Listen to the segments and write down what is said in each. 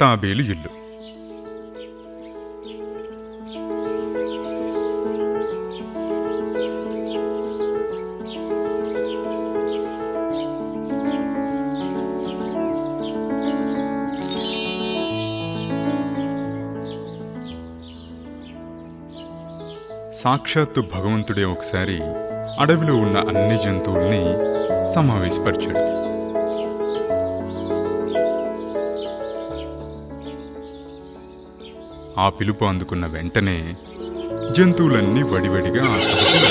తాబేలు ఇల్లు. సాక్షాత్తు భగవంతుడే ఒకసారి అడవిలో ఉన్న అన్ని జంతువుల్ని సమావేశపరిచాడు. ఆ పిలుపు అందుకున్న వెంటనే జంతువులన్నీ వడివడిగా ఆ సభకు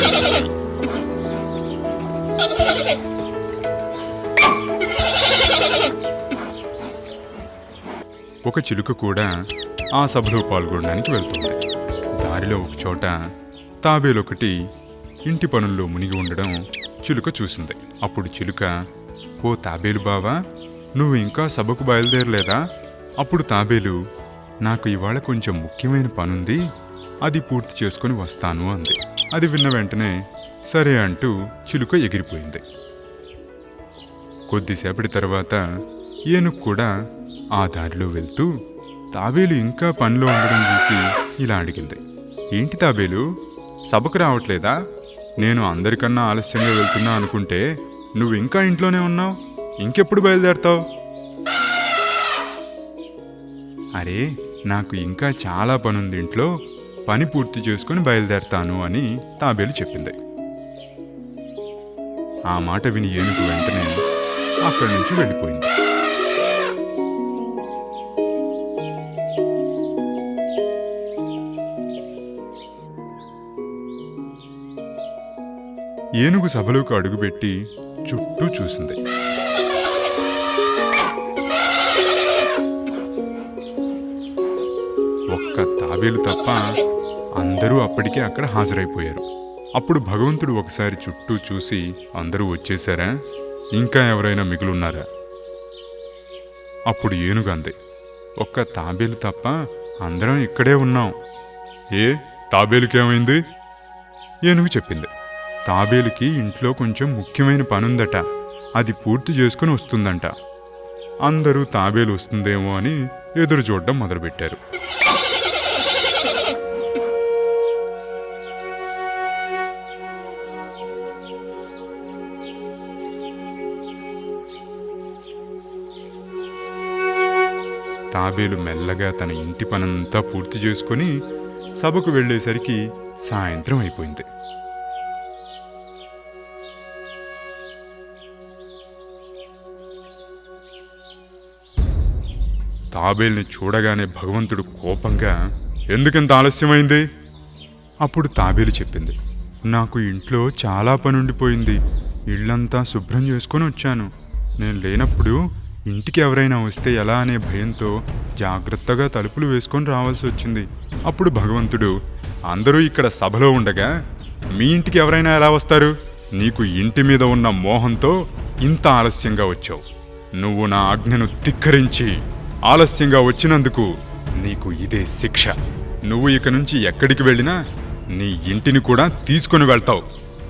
ఒక చిలుక కూడా ఆ సభలో పాల్గొనడానికి వెళ్తుంది. దారిలో ఒక చోట తాబేలొకటి ఇంటి పనుల్లో మునిగి ఉండడం చిలుక చూసింది. అప్పుడు చిలుక ఓ తాబేలు బావా నువ్వు ఇంకా సభకు బయలుదేరలేదా? అప్పుడు తాబేలు నాకు ఇవాళ కొంచెం ముఖ్యమైన పనుంది అది పూర్తి చేసుకుని వస్తాను అంది. అది విన్న వెంటనే సరే అంటూ చిలుక ఎగిరిపోయింది. కొద్దిసేపటి తర్వాత ఏనుగు కూడా ఆ దారిలో వెళ్తూ తాబేలు ఇంకా పనిలో ఉండడం చూసి ఇలా అడిగింది. ఏంటి తాబేలు? సభకు రావట్లేదా? నేను అందరికన్నా ఆలస్యంగా వెళ్తున్నా అనుకుంటే నువ్వు ఇంకా ఇంట్లోనే ఉన్నావు ఇంకెప్పుడు బయలుదేరతావు? అరే నాకు ఇంకా చాలా పనుంది ఇంట్లో. పని పూర్తి చేసుకుని బయలుదేరతాను అని తాబేలు చెప్పింది. ఆ మాట విని ఏనుగు వెంటనే అక్కడి నుంచి వెళ్ళిపోయింది. ఏనుగు సభలోకి అడుగుపెట్టి చుట్టూ చూసింది. తాబేలు తప్ప అందరూ అప్పటికే అక్కడ హాజరైపోయారు. అప్పుడు భగవంతుడు ఒకసారి చుట్టూ చూసి అందరూ వచ్చేశారా ఇంకా ఎవరైనా మిగులున్నారా? అప్పుడు ఏనుగు అంది ఒక్క తాబేలు తప్ప అందరం ఇక్కడే ఉన్నాం. ఏ? తాబేలుకేమైంది? ఏనుగు చెప్పింది తాబేలుకి ఇంట్లో కొంచెం ముఖ్యమైన పనుందట అది పూర్తి చేసుకుని వస్తుందంట. అందరూ తాబేలు వస్తుందేమో అని ఎదురు చూడడం మొదలుపెట్టారు. తాబేలు మెల్లగా తన ఇంటి పనంతా పూర్తి చేసుకుని సభకు వెళ్ళేసరికి సాయంత్రం అయిపోయింది. తాబేల్ని చూడగానే భగవంతుడు కోపంగా ఎందుకంత ఆలస్యమైంది? అప్పుడు తాబేలు చెప్పింది నాకు ఇంట్లో చాలా పనుండిపోయింది. ఇళ్ళంతా శుభ్రం చేసుకొని వచ్చాను. నేను లేనప్పుడు ఇంటికి ఎవరైనా వస్తే ఎలా అనే భయంతో జాగ్రత్తగా తలుపులు వేసుకొని రావాల్సి వచ్చింది. అప్పుడు భగవంతుడు అందరూ ఇక్కడ సభలో ఉండగా మీ ఇంటికి ఎవరైనా ఎలా వస్తారు? నీకు ఇంటి మీద ఉన్న మోహంతో ఇంత ఆలస్యంగా వచ్చావు. నువ్వు నా ఆజ్ఞను ధిక్కరించి ఆలస్యంగా వచ్చినందుకు నీకు ఇదే శిక్ష. నువ్వు ఇక నుంచి ఎక్కడికి వెళ్ళినా నీ ఇంటిని కూడా తీసుకుని వెళ్తావు.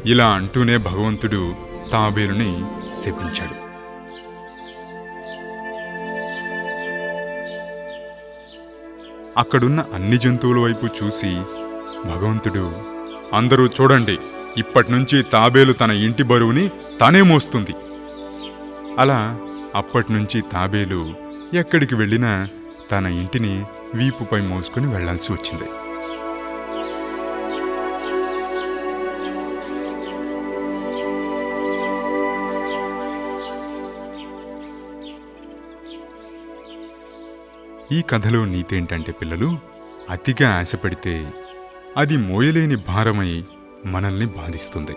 ఇలా అంటూనే భగవంతుడు తాబేలుని శపించాడు. అక్కడున్న అన్ని జంతువుల వైపు చూసి భగవంతుడు అందరూ చూడండి ఇప్పటినుంచి తాబేలు తన ఇంటి బరువుని తానే మోస్తుంది. అలా అప్పటినుంచి తాబేలు ఎక్కడికి వెళ్ళినా తన ఇంటిని వీపుపై మోసుకుని వెళ్ళాల్సి వచ్చింది. ఈ కథలో నీతేంటంటే పిల్లలు అతిగా ఆశపడితే అది మోయలేని భారమై మనల్ని బాధిస్తుంది.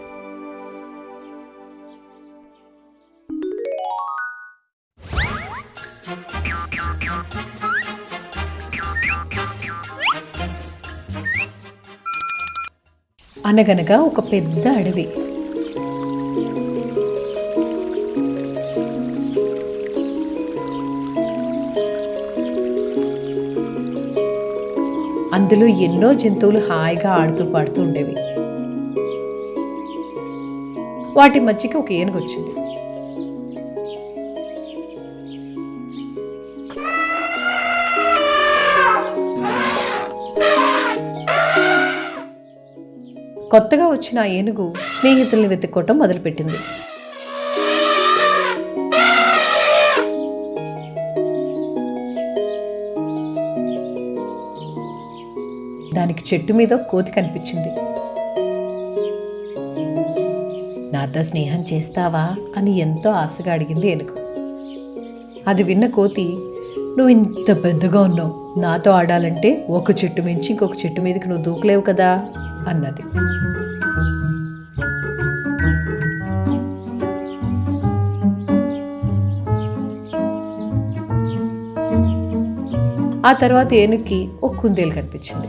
అనగనగా ఒక పెద్ద అడవి. అందులో ఎన్నో జంతువులు హాయిగా ఆడుతూ పాడుతూ ఉండేవి. వాటి మధ్యకి ఒక ఏనుగు వచ్చింది. కొత్తగా వచ్చిన ఏనుగు స్నేహితుల్ని వెతుక్కోవటం మొదలుపెట్టింది. చెట్టు మీద కోతి కనిపించింది. నాతో స్నేహం చేస్తావా? అని ఎంతో ఆశగా అడిగింది ఏనుగు. అది విన్న కోతి నువ్వు ఇంత పెద్దగా ఉన్నావు. నాతో ఆడాలంటే ఒక చెట్టు మించి ఇంకొక చెట్టు మీదకి నువ్వు దూకలేవు కదా? అన్నది. ఆ తర్వాత ఏనుగుకి ఒక కుందేలు కనిపించింది.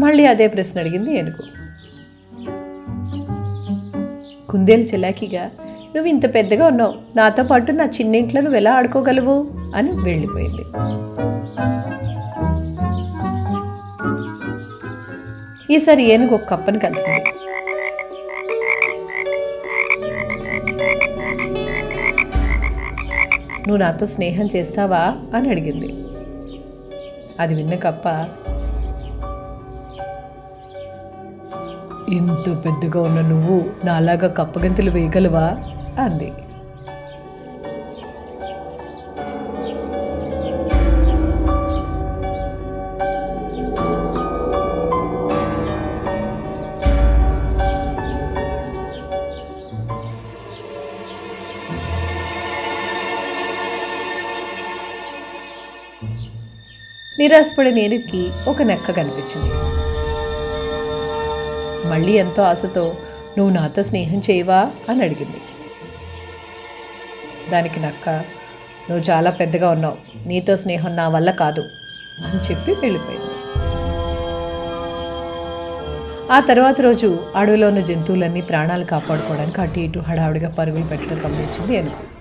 మళ్ళీ అదే ప్రశ్న అడిగింది ఏనుగు. కుందేలు చెలాకిగా నువ్వు ఇంత పెద్దగా ఉన్నావు నాతో పాటు నా చిన్నింట్లో నువ్వు ఎలా ఆడుకోగలవు? అని వెళ్ళిపోయింది. ఈసారి ఏనుగు ఒక కప్పని కలిసింది. నువ్వు నాతో స్నేహం చేస్తావా? అని అడిగింది. అది విన్న కప్ప ఇంత పెద్దగా ఉన్న నువ్వు నాలాగా కప్పగంతులు వేయగలవా? అంది. నిరాశపడే నేనుకి ఒక నెక్క కనిపించింది. మళ్ళీ ఎంతో ఆశతో నువ్వు నాతో స్నేహం చేయవా? అని అడిగింది. దానికి నక్క నువ్వు చాలా పెద్దగా ఉన్నావు. నీతో స్నేహం నా వల్ల కాదు. అని చెప్పి వెళ్ళిపోయింది. ఆ తర్వాత రోజు అడవిలో ఉన్న జంతువులన్నీ ప్రాణాలు కాపాడుకోవడానికి అటు ఇటు హడావుడిగా పరుగులు పెట్టడం గమనించింది అనుకో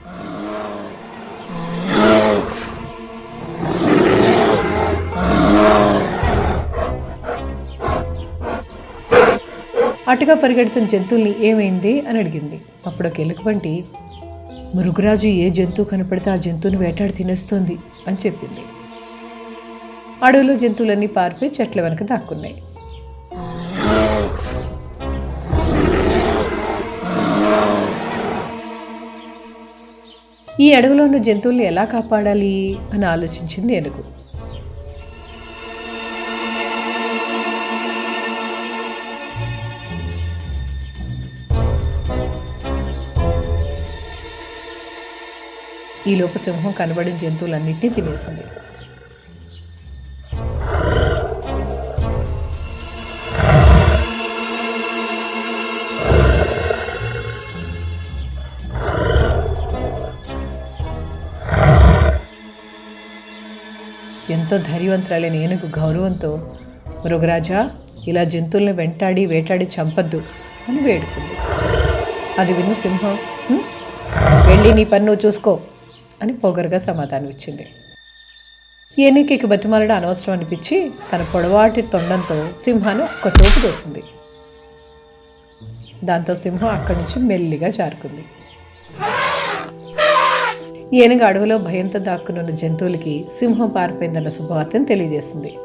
అటుగా పరిగెడుతున్న జంతువుల్ని ఏమైంది అని అడిగింది. అప్పుడు ఒక ఎలుగుబంటి మురుగురాజు ఏ జంతువు కనపడితే ఆ జంతువుని వేటాడి తినేస్తుంది అని చెప్పింది. అడవిలో జంతువులన్నీ పారిపోయి చెట్ల వెనక దాక్కున్నాయి. ఈ అడవిలో ఉన్న జంతువుల్ని ఎలా కాపాడాలి? అని ఆలోచించింది ఏనుగు ఈ లోపు సింహం కనబడిన జంతువులన్నింటినీ తినేసింది. ఎంతో ధైర్యవంతురాలైన ఏనుగు గౌరవంతో మృగరాజా ఇలా జంతువుల్ని వెంటాడి వేటాడి చంపద్దు అని వేడుకుంది. అది విన్న సింహం వెళ్ళి నీ పన్ను చూసుకో అని పొగరుగా సమాధానం ఇచ్చింది ఏనుకకి బతిమాలడం అనవసరం అనిపించి తన పొడవాటి తొండంతో సింహాన్ని ఒక్క తోపు దాంతో సింహం అక్కడి నుంచి మెల్లిగా జారుకుంది. ఏనుగు అడవిలో భయంతో దాక్కునున్న జంతువులకి సింహం పారిపోయిందన్న శుభవార్తను తెలియజేసింది.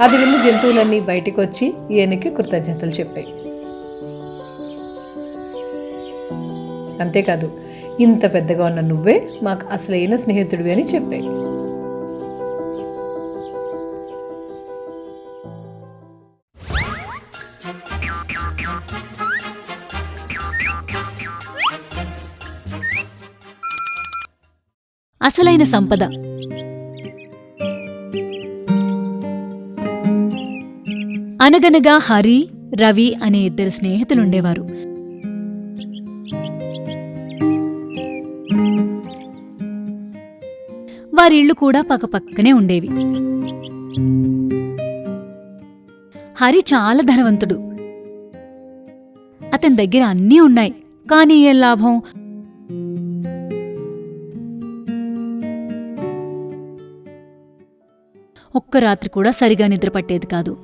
అది విన్న జంతువులన్నీ బయటికి వచ్చి ఏనుగుకి కృతజ్ఞతలు చెప్పాయి. అంతేకాదు ఇంత పెద్దగా ఉన్న నువ్వే మాకు అసలైన స్నేహితుడివి అని చెప్పాయి అసలైన సంపద. అనగనగా హరి రవి అనే ఇద్దరు స్నేహితులుండేవారు. వారిళ్ళు కూడా పక్కపక్కనే ఉండేవి. హరి చాలా ధనవంతుడు. అతని దగ్గర అన్నీ ఉన్నాయి. కానీ ఏం లాభం? ఒక్క రాత్రి కూడా సరిగా నిద్ర పట్టేది కాదు.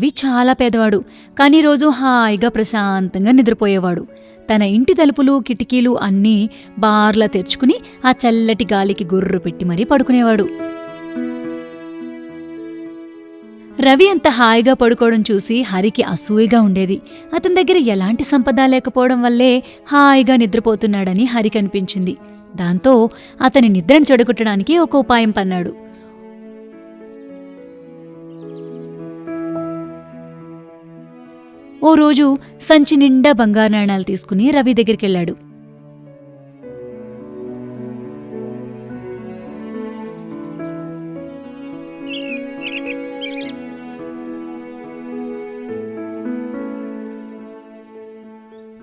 రవి చాలా పేదవాడు. కానీ రోజు హాయిగా ప్రశాంతంగా నిద్రపోయేవాడు. తన ఇంటి తలుపులు కిటికీలు అన్నీ బార్లా తెరుచుకుని ఆ చల్లటి గాలికి గుర్రు పెట్టి మరీ పడుకునేవాడు. రవి అంత హాయిగా పడుకోవడం చూసి హరికి అసూయగా ఉండేది. అతని దగ్గర ఎలాంటి సంపద లేకపోవడం వల్లే హాయిగా నిద్రపోతున్నాడని హరికి అనిపించింది. దాంతో అతని నిద్రను చెడగొట్టడానికి ఒక ఉపాయం పన్నాడు. ఓ రోజు సంచి నిండా బంగారు నాణాలు తీసుకుని రవి దగ్గరికెళ్ళాడు.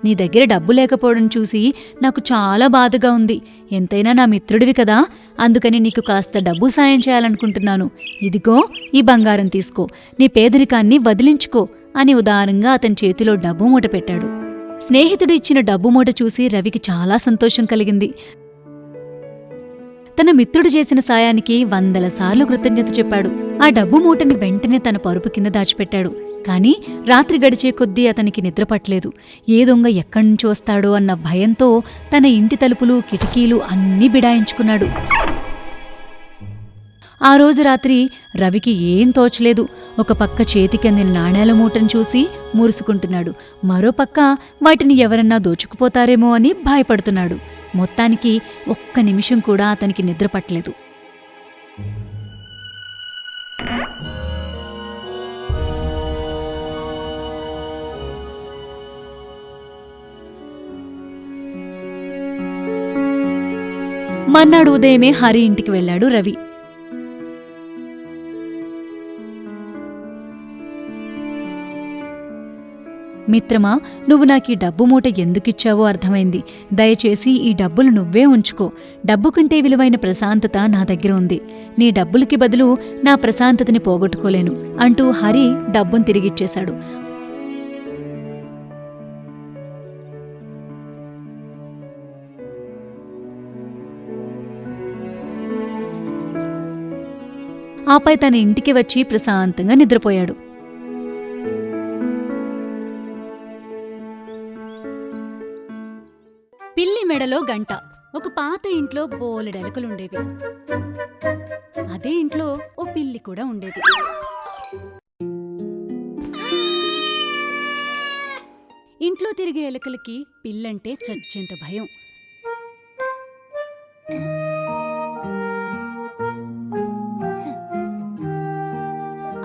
నీ దగ్గర డబ్బు లేకపోవడం చూసి నాకు చాలా బాధగా ఉంది. ఎంతైనా నా మిత్రుడివి కదా. అందుకని నీకు కాస్త డబ్బు సాయం చేయాలనుకుంటున్నాను. ఇదిగో ఈ బంగారం తీసుకో. నీ పేదరికాన్ని వదిలించుకో. అని ఉదారంగా అతని చేతిలో డబ్బు మూట పెట్టాడు. స్నేహితుడు ఇచ్చిన డబ్బు మూట చూసి రవికి చాలా సంతోషం కలిగింది. తన మిత్రుడు చేసిన సాయానికి వందల సార్లు కృతజ్ఞత చెప్పాడు. ఆ డబ్బు మూటని వెంటనే తన పరుపు కింద దాచిపెట్టాడు. కానీ రాత్రి గడిచే కొద్దీ అతనికి నిద్రపట్లేదు ఏ దొంగ ఎక్కడ్నుంచి వస్తాడో అన్న భయంతో తన ఇంటి తలుపులు కిటికీలు అన్నీ బిడాయించుకున్నాడు. ఆ రోజు రాత్రి రవికి ఏం తోచలేదు. ఒక పక్క చేతికందిన నాణేల మూటను చూసి మురుసుకుంటున్నాడు. మరో పక్క వాటిని ఎవరన్నా దోచుకుపోతారేమో అని భయపడుతున్నాడు. మొత్తానికి ఒక్క నిమిషం కూడా అతనికి నిద్ర పట్టలేదు. మర్నాడు ఉదయమే హరి ఇంటికి వెళ్ళాడు రవి. మిత్రమా నువ్వు నాకు ఈ డబ్బు మూట ఎందుకిచ్చావో అర్థమైంది. దయచేసి ఈ డబ్బులు నువ్వే ఉంచుకో. డబ్బు కంటే విలువైన ప్రశాంతత నా దగ్గర ఉంది. నీ డబ్బులకి బదులు నా ప్రశాంతతని పోగొట్టుకోలేను. అంటూ హరి డబ్బును తిరిగిచ్చేశాడు. ఆపై తన ఇంటికి వచ్చి ప్రశాంతంగా నిద్రపోయాడు. పిల్లి గంట. ఒక పాత ఇంట్లో బోలెడెలకలుండేవి అదే ఇంట్లో ఓ పిల్లి కూడా ఉండేది. ఇంట్లో తిరిగే ఎలకలకి పిల్లంటే చచ్చేంత భయం.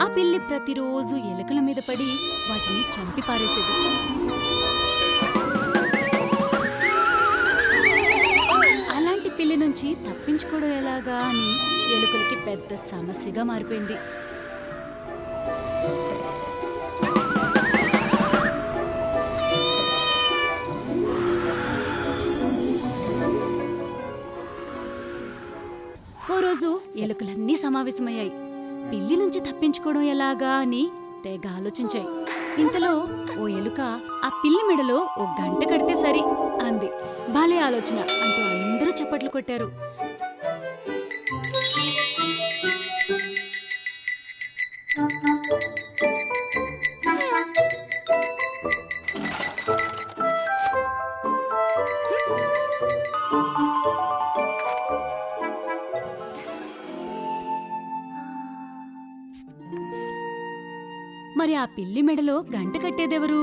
ఆ పిల్లి ప్రతిరోజు ఎలుకల మీద పడి వాటిని చంపి పారేసేది. ఇప్పుడు ఎలాగా అని ఎలుకలకి పెద్ద సమస్యగా మారిపోయింది. ఓ రోజు ఎలుకలన్నీ సమావేశమయ్యాయి. పిల్లి నుంచి తప్పించుకోవడం ఎలాగా అని తెగ ఆలోచించాయి. ఇంతలో ఓ ఎలుక ఆ పిల్లి మెడలో ఓ గంట కడితే సరి అంది. బాలే ఆలోచన. అంటూ అందరూ చప్పట్లు కొట్టారు. ఆ పిల్లి మెడలో గంట కట్టేదెవరు?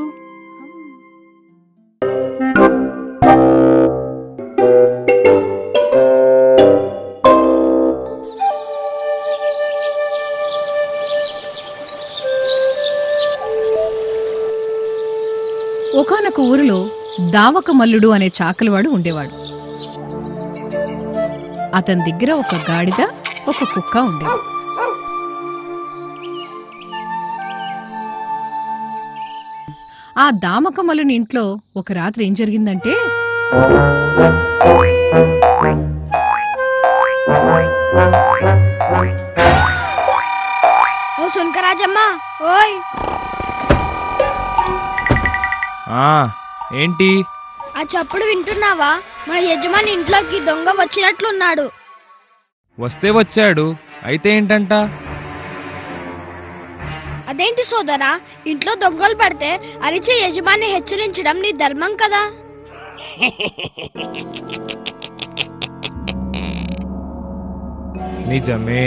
ఒకనొక ఊరిలో దావక మల్లుడు అనే చాకలివాడు ఉండేవాడు. అతని దగ్గర ఒక గాడిద ఒక కుక్క ఉండేది. ఆ దామక మల్లుని ఇంట్లో ఒక రాత్రి ఏం జరిగిందంటే ఓ సునకరాజమ్మ ఓయ్. ఆ ఏంటి? ఆ చప్పుడు వింటున్నావా? మన యజమాని ఇంట్లోకి దొంగ వచ్చినట్లున్నాడు. వస్తే వచ్చాడు. అయితే ఏంటంట? అదేంటి సోదరా? ఇంట్లో దొంగలు పడితే అరిచే యజమాని హెచ్చరించడం నీ ధర్మం కదా? నిజమే.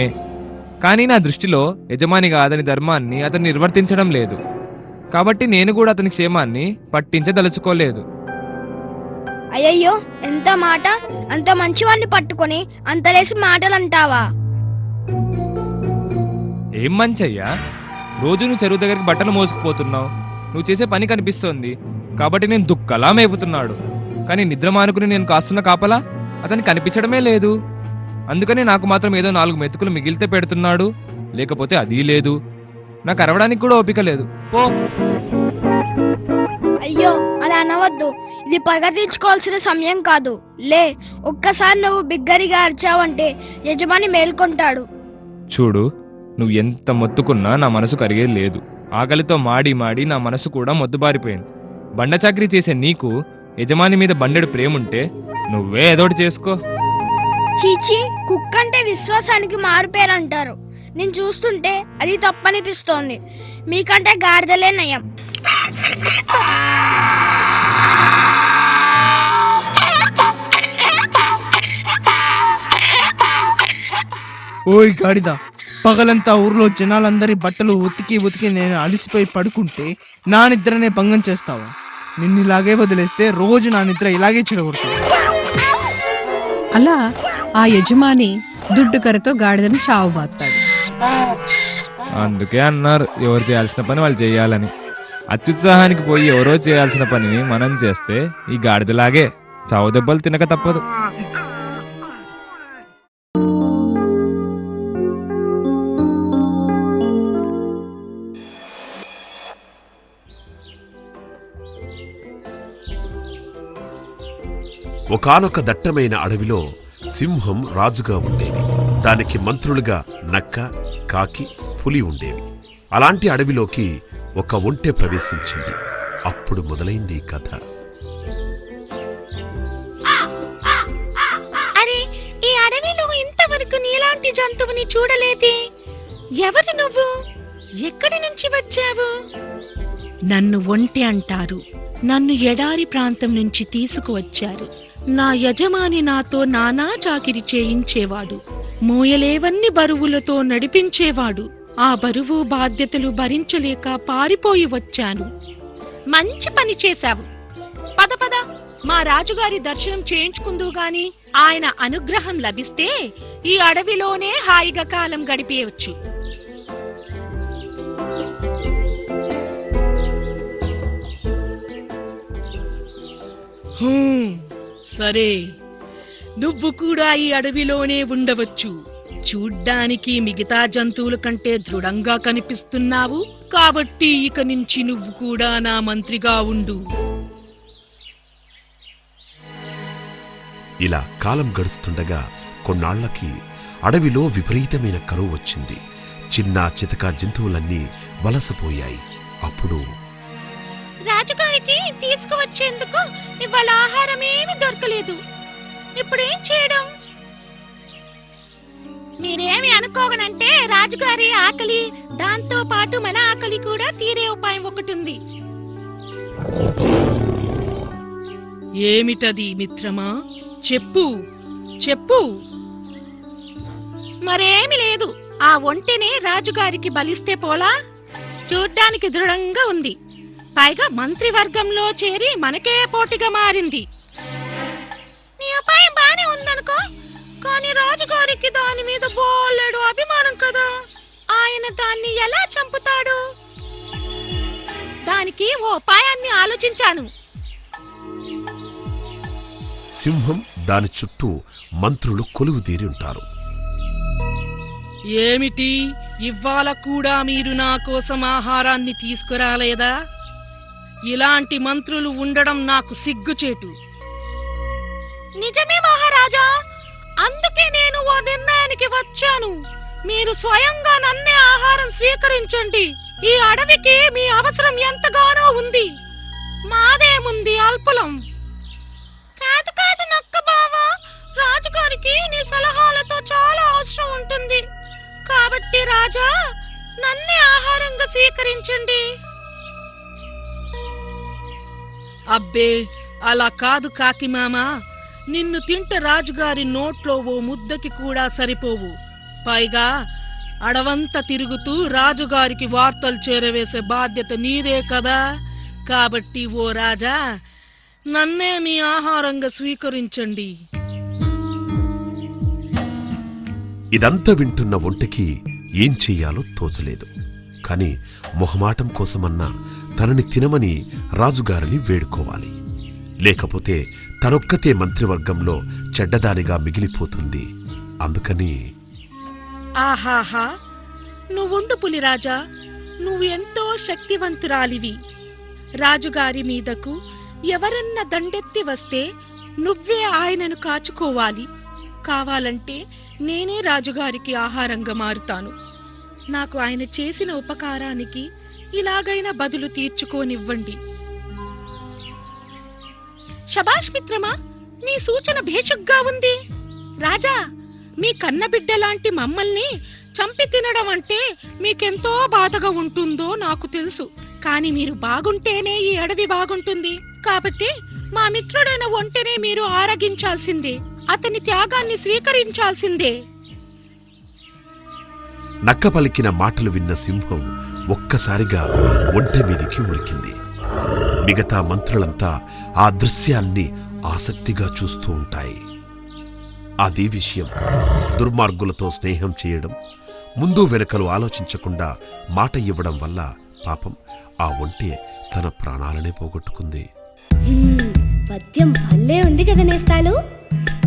కానీ నా దృష్టిలో యజమాని కాదని ధర్మాన్ని అతను నిర్వర్తించడం లేదు. కాబట్టి నేను కూడా అతని క్షేమాన్ని పట్టించదలుచుకోలేదు. అయ్యయ్యో ఎంత మాట? అంత మంచివాడిని పట్టుకొని అంతలేసి మాటలు అంటావా ఏం మంచయ్యా? రోజు నువ్వు చెరువు దగ్గరికి బట్టలు మోసుకుపోతున్నావు. నువ్వు చేసే పని కనిపిస్తోంది. కాబట్టి నేను దుక్కలా మేపుతున్నాడు. కానీ నిద్ర మానుకుని నేను కాస్తున్న కాపలా? అతనికి కనిపించడమే లేదు. అందుకని నాకు మాత్రం ఏదో నాలుగు మెతుకులు మిగిలితే పెడుతున్నాడు. లేకపోతే అది లేదు. నాకు అరవడానికి కూడా ఓపిక లేదు. పో. అయ్యో అలా అనవద్దు. ఇది పగ తీర్చుకోవాల్సిన సమయం కాదు. లే ఒక్కసారి నువ్వు బిగ్గరిగా అరిచావంటే యజమాని మేల్కొంటాడు. చూడు నువ్వు ఎంత మొత్తుకున్నా నా మనసు కరిగేది లేదు. ఆకలితో మాడి మాడి నా మనసు కూడా మొద్దుబారిపోయింది. బండ చాకరీ చేసే నీకు యజమాని మీద బండెడు ప్రేముంటే నువ్వే ఏదోటి చేసుకో. చీచి కుక్క అంటే విశ్వాసానికి మారుపేరంటారు. నేను చూస్తుంటే అది తప్పనిపిస్తోంది. మీకంటే గాడిదలే నయం. ఓయ్ గాడిద పగలంతా ఊర్లో జనాలందరి బట్టలు ఉతికి ఉతికి నేను అలిసిపోయి పడుకుంటే నా నిద్రనే భంగం చేస్తావా? నిన్ను ఇలాగే వదిలేస్తే రోజు నా నిద్ర ఇలాగే చెడగొడతావు అలా ఆ యజమాని దుడ్డు కర్రతో గాడిదని చావుబాస్తాడు అందుకే అన్నారు ఎవరు చేయాల్సిన పని వాళ్ళు చేయాలని. అత్యుత్సాహానికి పోయి ఎవరో చేయాల్సిన పనిని మనం చేస్తే ఈ గాడిదలాగే చావు దెబ్బలు తినక తప్పదు. ఒకానొక దట్టమైన అడవిలో సింహం రాజుగా ఉండేది. దానికి మంత్రులుగా నక్క కాకి పులి ఉండేవి. అలాంటి అడవిలోకి ఒక ఒంటె ప్రవేశించింది. అప్పుడు మొదలైంది కథ. అరే ఈ అడవిలో ఇంతవరకు నీలాంటి జంతువుని చూడలేదే. ఎవరు నువ్వు? ఎక్కడి నుంచి వచ్చావు? నన్ను ఒంటె అంటారు. నన్ను ఎడారి ప్రాంతం నుంచి తీసుకువచ్చారు. నా యజమాని నాతో నానా చాకిరి చేయించేవాడు. మోయలేవన్ని బరువులతో నడిపించేవాడు. ఆ బరువు బాధ్యతలు భరించలేక పారిపోయి వచ్చాను. మంచి పని చేశావు. పద పద. మా రాజుగారి దర్శనం చేయించుకుందు గాని ఆయన అనుగ్రహం లభిస్తే ఈ అడవిలోనే హాయిగా కాలం గడిపేయవచ్చు సరే. నువ్వు కూడా ఈ అడవిలోనే ఉండవచ్చు. చూడ్డానికి మిగతా జంతువుల కంటే దృఢంగా కనిపిస్తున్నావు. కాబట్టి ఇక నుంచి నువ్వు కూడా నా మంత్రిగా ఉండు. ఇలా కాలం గడుస్తుండగా కొన్నాళ్ళకి అడవిలో విపరీతమైన కరువు వచ్చింది. చిన్న చితక జంతువులన్నీ వలసపోయాయి. అప్పుడు రాజుగారికి తీసుకువచ్చేందుకు ఇవాళ ఆహారం ఏమీ దొరకలేదు. ఇప్పుడేం చేయడం? మీరేమి అనుకోగనంటే రాజుగారి ఆకలి దాంతో పాటు మన ఆకలి కూడా తీరే ఉపాయం ఒకటి ఉంది ఏమిటది మిత్రమా? చెప్పు చెప్పు. మరేమి లేదు. ఆ ఒంటెని రాజుగారికి బలిస్తే పోలా? చూడ్డానికి దృఢంగా ఉంది. పైగా మంత్రివర్గంలో చేరి మనకే పోటీగా మారింది. నీ ఉపాయం బానే ఉందనుకో కానీ రాజుగారికి దాని మీద బోలెడు అభిమానం కదా. ఆయన దాన్ని ఎలా చంపుతాడు? దానికి ఓ ఉపాయాన్ని ఆలోచించాను. సింహం దాని చుట్టూ మంత్రులు కొలువుదీరి ఉంటారు. ఏమిటి? ఇవాళ కూడా మీరు నా కోసం ఆహారాన్ని తీసుకురాలేదా? ఇలాంటి మంత్రులు ఉండడం నాకు సిగ్గుచేటు. నిజమే మహారాజా అందుకే నేను ఓ నిర్ణయానికి వచ్చాను. మీరు స్వయంగా నన్నే ఆహారం స్వీకరించండి. ఈ అడవికి మీ అవసరం ఎంతగానో ఉంది. మాదేముంది అల్పులం? కాదు కాదు నక్క బావా రాజుగారికి నీ సలహాలతో చాలా అవసరం ఉంటుంది. కాబట్టి రాజా నన్నే ఆహారంగా స్వీకరించండి. అబ్బే అలా కాదు కాకిమామా నిన్ను తింటే రాజుగారి నోట్లో ఓ ముద్దకి కూడా సరిపోవు. పైగా అడవంతా తిరుగుతూ రాజుగారికి వార్తలు చేరవేసే బాధ్యత నీదే కదా. కాబట్టి ఓ రాజా నన్నే మీ ఆహారంగా స్వీకరించండి. ఇదంతా వింటున్న ఒంటికి ఏం చెయ్యాలో తోచలేదు. కాని మొహమాటం కోసమన్నా తనని తినమని రాజుగారిని వేడుకోవాలి. లేకపోతే తనొక్కతే మంత్రివర్గంలో చెడ్డదానిగా మిగిలిపోతుంది. అందుకని ఆహాహా! నువ్వుండు పులిరాజా! నువ్వు ఎంతో శక్తివంతురాలివి! రాజుగారి మీదకు ఎవరన్నా దండెత్తి వస్తే నువ్వే ఆయనను కాచుకోవాలి. కావాలంటే నేనే రాజుగారికి ఆహారంగా మారుతాను. నాకు ఆయన చేసిన ఉపకారానికి ఇలాగైనా బదులు తీర్చుకోనివ్వండి. శబాష్ మిత్రమా నీ సూచన భేషుగ్గా ఉంది. రాజా మీ కన్నబిడ్డ లాంటి మమ్మల్ని చంపి తినడం అంటే మీకెంతో బాధగా ఉంటుందో నాకు తెలుసు. కానీ మీరు బాగుంటేనే ఈ అడవి బాగుంటుంది. కాబట్టి మా మిత్రుడైన ఒంటనే మీరు ఆరగించాల్సిందే. అతని త్యాగాన్ని స్వీకరించాల్సిందే. నక్క పలికిన మాటలు విన్న సింహం ఒక్కసారిగా ఒంటె మీదికి ఉరికింది మిగతా మంత్రులంతా ఆ దృశ్యాల్ని ఆసక్తిగా చూస్తూ ఉంటాయి. అది విషయం దుర్మార్గులతో స్నేహం చేయడం ముందు వెనుకలు ఆలోచించకుండా మాట ఇవ్వడం వల్ల పాపం ఆ ఒంటె తన ప్రాణాలనే పోగొట్టుకుంది. పద్యం భలే ఉంది కదా నేస్తాలు.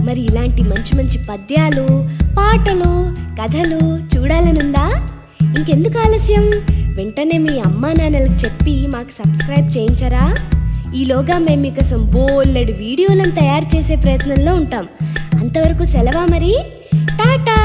మరి ఇలాంటి మంచి మంచి పద్యాలు పాటలు కథలు చూడాలనుందా? ఇంకెందుకు ఆలస్యం? వెంటనే మీ అమ్మా నాన్నలకు చెప్పి మాకు సబ్స్క్రైబ్ చేయించరా? ఈలోగా మేము మీకోసం బోల్లెడు వీడియోలను తయారు చేసే ప్రయత్నంలో ఉంటాం. అంతవరకు సెలవా మరి? టాటా!